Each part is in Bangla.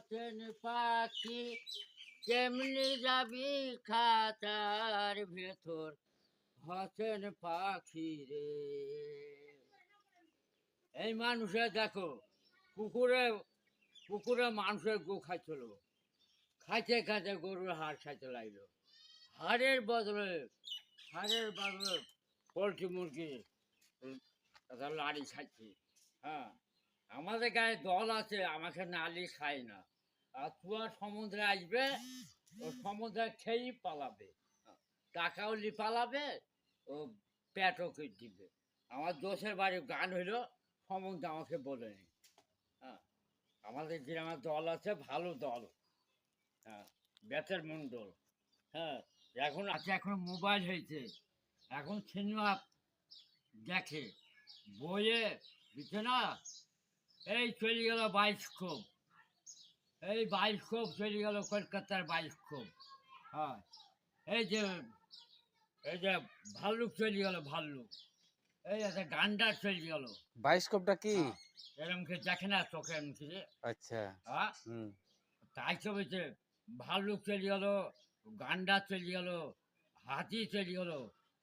হতেন পাখি কেমনি যাবি খাতার ভেতর, হতেন পাখি রে। এই মানুষে দেখো, কুকুরে কুকুরে মানুষের গু খাইছিল। খাইতে খাইতে গরুর হাড় খাইতে লাগল। হাড়ের বদলে হাড়ের বদলে পোলট্রি মুরগি লাড়ি খাচ্ছে হ্যাঁ। আমাদের গায়ে দল আছে, আমাকে নালি খায় না। আর তুয়া সমুদ্রে আসবে, ও সমুদ্রে খেয়েই পালাবে। টাকাও লি পালাবে, ও পেটও দিবে। আমার দোষের বাড়ি গান হইল, সমুদ্রে আমাকে বলে নি। হ্যাঁ আমাদের গ্রামের দল আছে, ভালো দল। হ্যাঁ বেতের মণ্ডল হ্যাঁ এখন আছে, এখন মোবাইল হয়েছে। এখন সিনেমা দেখে, বইয়ে, বুঝছে না? এই চলে গেল বাইস্কোপ। এই বাইস্কোপ চলে গেল কলকাতার বাইস্কোপ। হ্যাঁ এই যে এই যে ভাল্লুক চলে গেল ভাল্লুক। এই একটা গান্ডার চলে গেল। বায়োস্কোপটা কি? এরকম কে দেখে না মুখে আচ্ছা হ্যাঁ তাই তো হয়েছে ভাল্লুক চলে গেল গান্ডা চলে গেল হাতি চলে গেল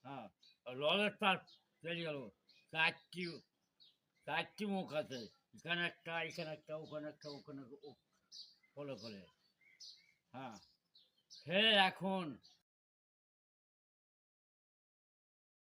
হ্যাঁ ললের পার চলে গেল। চারটি চারটি মুখ আছে। এখানে একটা এখানে একটা ওখানে একটা ওখানে ফলে ফলে হ্যাঁ। সে এখন